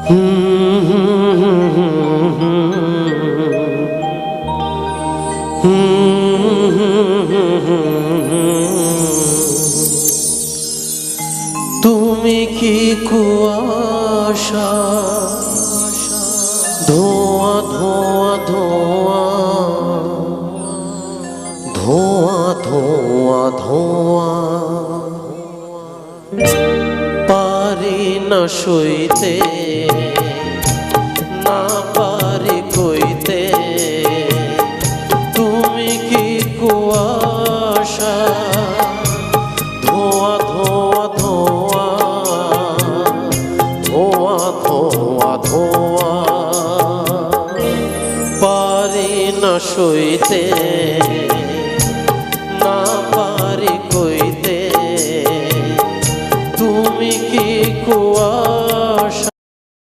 তুমি কি কুয়াশা? ধোয়া ধোয়া ধোয়া। ধোয়া ধোয়া ধোয়া। না সইতে, না পারি কইতে, তুমি কি কুয়াশা? ধোয়া ধোয়া ধোয়া ধোয়া ধোয়া ধোয়া। পারি না সইতে তুমি কি কুয়া